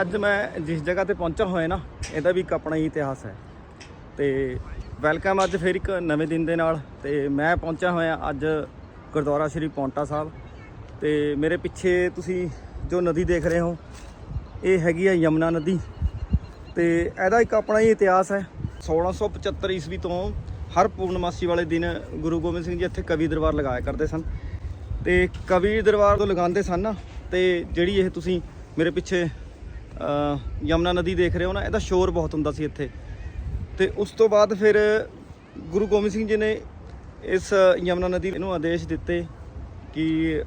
ਅੱਜ ਮੈਂ ਜਿਸ ਜਗ੍ਹਾ ਤੇ ਪਹੁੰਚਾ ਹੋਇਆ ਨਾ, ਇਹਦਾ ਵੀ ਇੱਕ ਆਪਣਾ ਹੀ ਇਤਿਹਾਸ ਹੈ। ਤੇ ਵੈਲਕਮ ਅੱਜ ਫਿਰ ਇੱਕ ਨਵੇਂ ਦਿਨ ਦੇ ਨਾਲ, ਤੇ ਮੈਂ ਪਹੁੰਚਿਆ ਹੋਇਆ ਅੱਜ ਗੁਰਦੁਆਰਾ ਸ਼੍ਰੀ ਪੌਂਟਾ ਸਾਹਿਬ। ਤੇ ਮੇਰੇ ਪਿੱਛੇ ਤੁਸੀਂ ਜੋ ਨਦੀ ਦੇਖ ਰਹੇ ਹੋ, ਇਹ ਹੈਗੀ ਆ ਯਮਨਾ ਨਦੀ। ਤੇ ਇਹਦਾ ਇੱਕ ਆਪਣਾ ਹੀ ਇਤਿਹਾਸ ਹੈ। 1675 ਈਸਵੀ ਤੋਂ ਹਰ ਪੂਰਨਮਾਸੀ ਵਾਲੇ ਦਿਨ ਗੁਰੂ ਗੋਬਿੰਦ ਸਿੰਘ ਜੀ ਇੱਥੇ ਕਵੀ ਦਰਬਾਰ ਲਗਾਇਆ ਕਰਦੇ ਸਨ। ਤੇ ਕਵੀ ਦਰਬਾਰ ਤੋਂ ਲਗਾਉਂਦੇ ਸਨ ਨਾ, ਤੇ ਜਿਹੜੀ ਇਹ ਤੁਸੀਂ ਮੇਰੇ ਪਿੱਛੇ ਯਮਨਾ ਨਦੀ ਦੇਖ ਰਹੇ ਹੋ ਨਾ, ਇਹਦਾ ਸ਼ੋਰ ਬਹੁਤ ਹੁੰਦਾ ਸੀ ਇੱਥੇ। ਤੇ ਉਸ ਤੋਂ ਬਾਅਦ ਫਿਰ ਗੁਰੂ ਗੋਬਿੰਦ ਸਿੰਘ ਜੀ ਨੇ ਇਸ ਯਮਨਾ ਨਦੀ ਨੂੰ ਆਦੇਸ਼ ਦਿੱਤੇ ਕਿ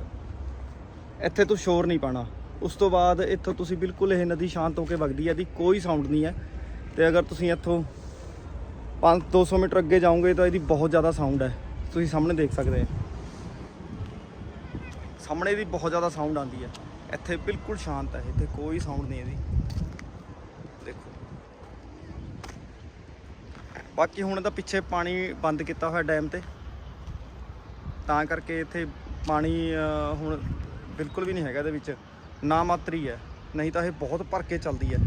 ਇੱਥੇ ਤੂੰ ਸ਼ੋਰ ਨਹੀਂ ਪਾਣਾ ਉਸ ਤੋਂ ਬਾਅਦ ਇੱਥੋਂ ਤੁਸੀਂ ਬਿਲਕੁਲ ਇਹ ਨਦੀ ਸ਼ਾਂਤ ਹੋ ਕੇ ਵਗਦੀ ਹੈ, ਇਹਦੀ ਕੋਈ ਸਾਊਂਡ ਨਹੀਂ ਹੈ। ਤੇ ਅਗਰ ਤੁਸੀਂ ਇੱਥੋਂ 5 200 ਮੀਟਰ ਅੱਗੇ ਜਾਓਗੇ ਤਾਂ ਇਹਦੀ ਬਹੁਤ ਜ਼ਿਆਦਾ ਸਾਊਂਡ ਹੈ। ਤੁਸੀਂ ਸਾਹਮਣੇ ਦੇਖ ਸਕਦੇ ਹੋ। ਸਾਹਮਣੇ ਇਹਦੀ ਬਹੁਤ ਜ਼ਿਆਦਾ ਸਾਊਂਡ ਆਉਂਦੀ ਹੈ। ਇੱਥੇ ਬਿਲਕੁਲ ਸ਼ਾਂਤ ਹੈ, ਇੱਥੇ ਕੋਈ ਸਾਊਂਡ ਨਹੀਂ ਇਹਦੀ। ਦੇਖੋ। ਬਾਕੀ ਹੁਣ ਇਹਦਾ ਪਿੱਛੇ ਪਾਣੀ ਬੰਦ ਕੀਤਾ ਹੋਇਆ ਡੈਮ ਤੇ। ਤਾਂ ਕਰਕੇ ਇੱਥੇ ਪਾਣੀ ਹੁਣ ਬਿਲਕੁਲ ਵੀ ਨਹੀਂ ਹੈਗਾ ਇਹਦੇ ਵਿੱਚ। ਨਾ ਮਾਤਰੀ ਹੈ, ਨਹੀਂ ਤਾਂ ਇਹ ਬਹੁਤ ਭਰ ਕੇ ਚੱਲਦੀ ਹੈ।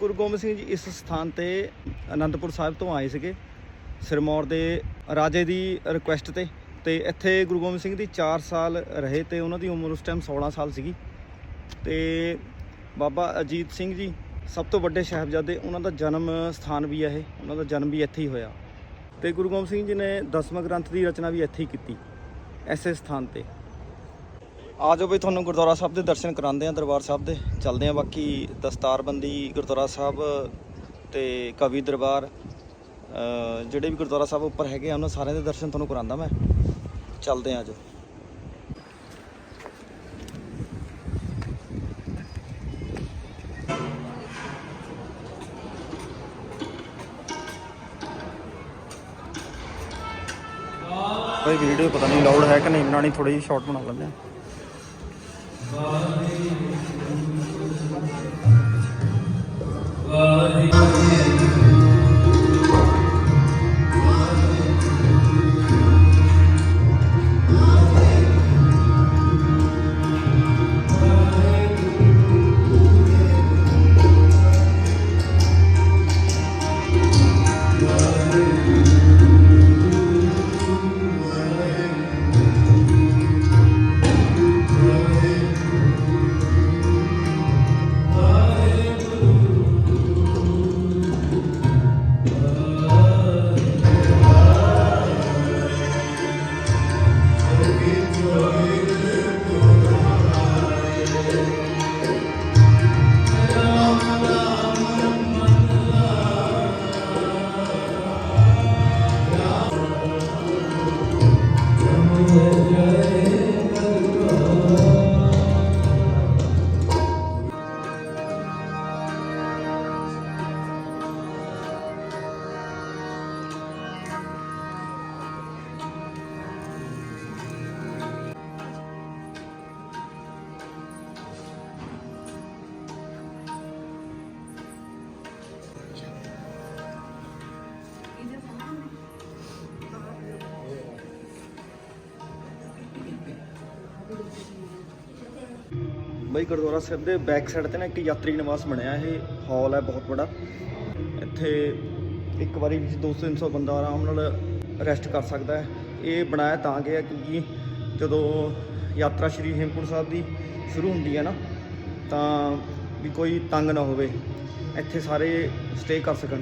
ਗੁਰੂ ਗੋਬਿੰਦ ਸਿੰਘ ਜੀ ਇਸ ਸਥਾਨ ਤੇ ਅਨੰਦਪੁਰ ਸਾਹਿਬ ਤੋਂ ਆਏ ਸੀਗੇ। ਸਿਰਮੌਰ ਦੇ ਰਾਜੇ ਦੀ ਰਿਕੁਐਸਟ ਤੇ। ਤੇ ਇੱਥੇ ਗੁਰੂ ਗੋਬਿੰਦ ਸਿੰਘ ਦੀ 4 ਸਾਲ ਰਹੇ ਤੇ ਉਹਨਾਂ ਦੀ ਉਮਰ ਉਸ ਟਾਈਮ 16 ਸਾਲ ਸੀਗੀ। ਤੇ ਬਾਬਾ ਅਜੀਤ ਸਿੰਘ ਜੀ ਸਭ ਤੋਂ ਵੱਡੇ ਸਾਹਿਬਜ਼ਾਦੇ, ਉਹਨਾਂ ਦਾ ਜਨਮ ਸਥਾਨ ਵੀ ਹੈ ਇਹ, ਉਹਨਾਂ ਦਾ ਜਨਮ ਵੀ ਇੱਥੇ ਹੀ ਹੋਇਆ। ਤੇ ਗੁਰੂ ਗੋਬਿੰਦ ਸਿੰਘ ਜੀ ਨੇ ਦਸਵਾਂ ਗ੍ਰੰਥ ਦੀ ਰਚਨਾ ਵੀ ਇੱਥੇ ਹੀ ਕੀਤੀ, ਐਸੇ ਸਥਾਨ ਤੇ। ਆ ਜਾਓ ਬਈ ਤੁਹਾਨੂੰ ਗੁਰਦੁਆਰਾ ਸਾਹਿਬ ਦੇ ਦਰਸ਼ਨ ਕਰਾਉਂਦੇ ਆ ਦਰਬਾਰ ਸਾਹਿਬ ਦੇ। ਚੱਲਦੇ ਆ ਬਾਕੀ ਦਸਤਾਰਬੰਦੀ, ਗੁਰਦੁਆਰਾ ਸਾਹਿਬ ਤੇ ਕਵੀ ਦਰਬਾਰ ਜਿਹੜੇ ਵੀ ਗੁਰਦੁਆਰਾ ਸਾਹਿਬ ਉੱਪਰ ਹੈਗੇ ਆ, ਉਹਨਾਂ ਸਾਰਿਆਂ ਦੇ ਦਰਸ਼ਨ ਤੁਹਾਨੂੰ ਕਰਾਉਂਦਾ ਮੈਂ। ਚੱਲਦੇ ਆ ਜੋ ਭਾਈ ਵੀਡੀਓ ਪਤਾ ਨਹੀਂ ਲਾਊਡ ਹੈ ਕਿ ਨਹੀਂ ਇੰਨਾ ਨਹੀਂ ਥੋੜੀ ਜਿਹੀ ਸ਼ਾਰਟ ਬਣਾ ਲੈਂਦੇ ਆ। ਬਈ ਗੁਰਦੁਆਰਾ ਸਾਹਿਬ ਦੇ ਬੈਕ ਸਾਈਡ ਤੇ ਨਾ ਇੱਕ ਯਾਤਰੀ ਨਿਵਾਸ ਬਣਿਆ, ਇਹ ਹਾਲ ਹੈ ਬਹੁਤ ਵੱਡਾ। ਇੱਥੇ ਇੱਕ ਵਾਰੀ ਵਿੱਚ 200-300 ਬੰਦਾ ਆਰਾਮ ਨਾਲ ਰੈਸਟ ਕਰ ਸਕਦਾ ਹੈ। ਇਹ ਬਣਾਇਆ ਤਾਂ ਗਿਆ ਕਿਉਂਕਿ ਜਦੋਂ ਯਾਤਰਾ ਸ਼੍ਰੀ ਹੇਮਕੁੰਟ ਸਾਹਿਬ ਦੀ ਸ਼ੁਰੂ ਹੁੰਦੀ ਹੈ ਨਾ, ਤਾਂ ਵੀ ਕੋਈ ਤੰਗ ਨਾ ਹੋਵੇ, ਇੱਥੇ ਸਾਰੇ ਸਟੇ ਕਰ ਸਕਣ।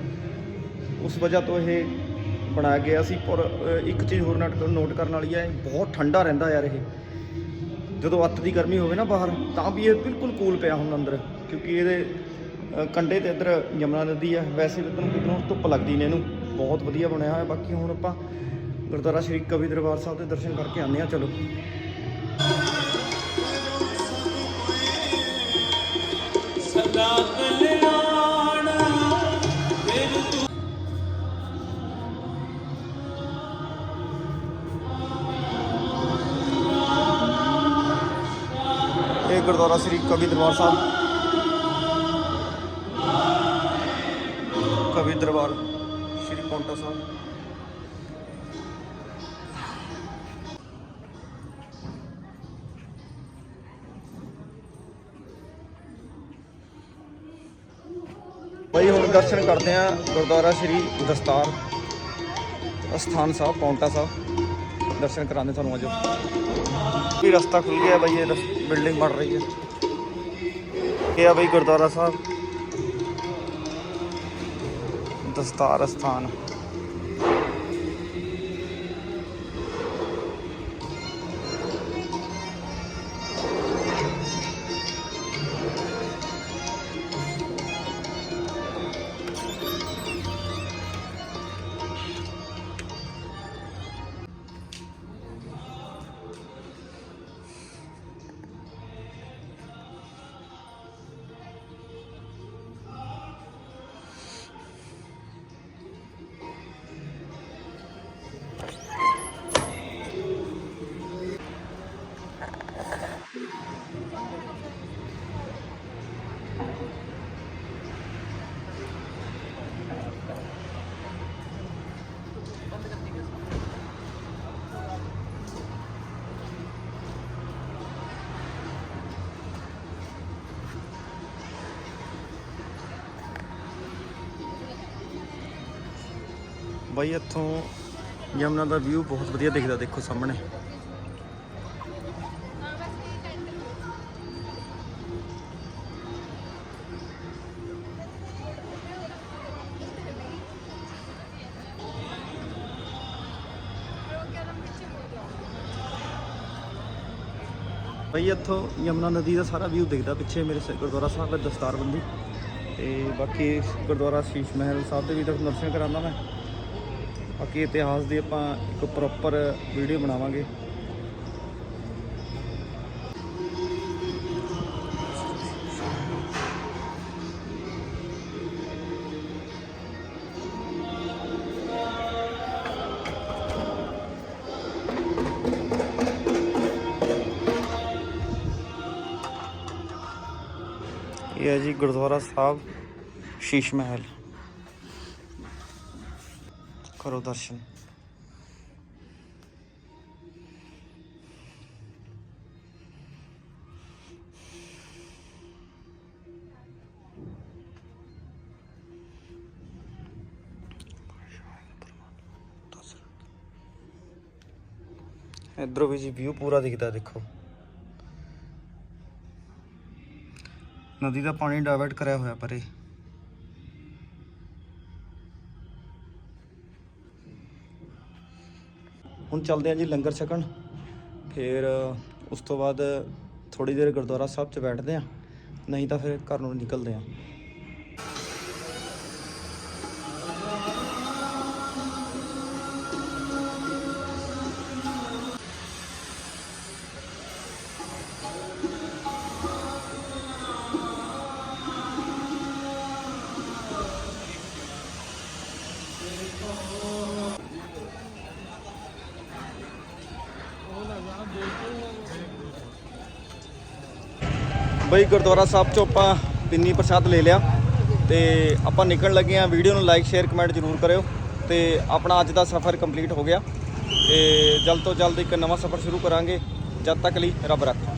ਉਸ ਵਜ੍ਹਾ ਤੋਂ ਇਹ ਬਣਾਇਆ ਗਿਆ ਸੀ, ਪਰ ਇੱਕ ਚੀਜ਼ ਹੋਰ ਨੋਟ ਨੋਟ ਕਰਨ ਵਾਲੀ ਹੈ ਬਹੁਤ ਠੰਡਾ ਰਹਿੰਦਾ ਯਾਰ ਇਹ। ਜਦੋਂ ਅੱਤ ਦੀ ਗਰਮੀ ਹੋਵੇ ਨਾ ਬਾਹਰ ਤਾਂ ਵੀ ਇਹ ਬਿਲਕੁਲ ਕੂਲ ਪਿਆ ਹੁੰਦਾ ਅੰਦਰ ਕਿਉਂਕਿ ਇਹਦੇ ਅ, ਕੰਢੇ ਤੇ ਇੱਧਰ ਯਮਨਾ ਨਦੀ ਹੈ ਵੈਸੇ ਵੀ ਤੁਹਾਨੂੰ ਕਿਧਰੋਂ ਧੁੱਪ ਲੱਗਦੀ ਨੇ ਇਹਨੂੰ। ਬਹੁਤ ਵਧੀਆ ਬਣਿਆ ਹੋਇਆ ਬਾਕੀ ਹੁਣ ਆਪਾਂ ਗੁਰਦੁਆਰਾ ਸ਼੍ਰੀ ਕਵੀ ਦਰਬਾਰ ਸਾਹਿਬ ਦੇ ਦਰਸ਼ਨ ਕਰਕੇ ਆਉਂਦੇ ਆ ਚਲੋ। एक गुरुद्वारा श्री कवि दरबार साहब कवि दरबार श्री पौटा साहब भाई हम दर्शन करते हैं गुरुद्वारा श्री दस्तार अस्थान साहब पौंटा साहब ਦਰਸ਼ਨ ਕਰਾਉਂਦੇ ਤੁਹਾਨੂੰ ਅੱਜ ਵੀ ਰਸਤਾ ਖੁੱਲ ਗਿਆ ਬਈ ਇਹ ਬਿਲਡਿੰਗ ਬਣ ਰਹੀ ਹੈ ਇਹ ਆ ਬਈ ਗੁਰਦੁਆਰਾ ਸਾਹਿਬ ਦਸਤਾਰ ਅਸਥਾਨ ਬਾਈ ਇੱਥੋਂ ਯਮਨਾ ਦਾ ਵਿਊ ਬਹੁਤ ਵਧੀਆ ਦਿਖਦਾ ਦੇਖੋ ਸਾਹਮਣੇ। ਬਈ ਇੱਥੋਂ ਯਮਨਾ ਨਦੀ ਦਾ ਸਾਰਾ ਵਿਊ ਦਿਖਦਾ ਪਿੱਛੇ ਮੇਰੇ ਸ- ਗੁਰਦੁਆਰਾ ਸਾਹਿਬ ਹੈ ਦਸਤਾਰਬੰਦੀ। ਤੇ ਬਾਕੀ ਗੁਰਦੁਆਰਾ ਸ਼ੀਸ਼ ਮਹਿਲ ਸਾਹਿਬ ਦੇ ਵੀ ਤੁਹਾਨੂੰ ਦਰਸ਼ਨ ਕਰਾਉਂਦਾ ਮੈਂ। ਬਾਕੀ ਇਤਿਹਾਸ ਦੀ ਆਪਾਂ ਇੱਕ ਪ੍ਰੋਪਰ ਵੀਡੀਓ ਬਣਾਵਾਂਗੇ। ਇਹ ਹੈ ਜੀ ਗੁਰਦੁਆਰਾ ਸਾਹਿਬ, ਸ਼ੀਸ਼ ਮਹਿਲ। ਕਰੋ ਦਰਸ਼ਨ। ਇਧਰੋਂ ਵੀ ਜੀ ਵਿਊ ਪੂਰਾ ਦਿਖਦਾ, ਦੇਖੋ। ਨਦੀ ਦਾ ਪਾਣੀ ਡਾਇਵਰਟ ਕਰਿਆ ਹੋਇਆ ਪਰੇ। ਹੁਣ ਚੱਲਦੇ ਆ ਜੀ ਲੰਗਰ ਛਕਣ। ਫਿਰ ਉਸ ਤੋਂ ਬਾਅਦ ਥੋੜੀ ਦੇਰ ਗੁਰਦੁਆਰਾ ਸਾਹਿਬ 'ਚ ਬੈਠਦੇ ਆ ਨਹੀਂ ਤਾਂ ਫਿਰ ਘਰ ਨੂੰ ਨਿਕਲਦੇ ਆ ਬਈ ਗੁਰਦੁਆਰਾ ਸਾਹਿਬ ਚੋਂ ਆਪਾਂ ਪਿੰਨੀ ਪ੍ਰਸ਼ਾਦ ਲੈ ਲਿਆ ਤੇ ਆਪਾਂ ਨਿਕਲਣ ਲੱਗੇ ਆ ਵੀਡੀਓ ਨੂੰ ਲਾਈਕ ਸ਼ੇਅਰ ਕਮੈਂਟ ਜ਼ਰੂਰ ਕਰਿਓ ਤੇ ਆਪਣਾ ਅੱਜ ਦਾ ਸਫ਼ਰ ਕੰਪਲੀਟ ਹੋ ਗਿਆ ਤੇ ਜਲਦ ਤੋਂ ਜਲਦ ਇੱਕ ਨਵਾਂ ਸਫ਼ਰ ਸ਼ੁਰੂ ਕਰਾਂਗੇ। ਜਦ ਤੱਕ ਲਈ ਰੱਬ ਰੱਖਾ।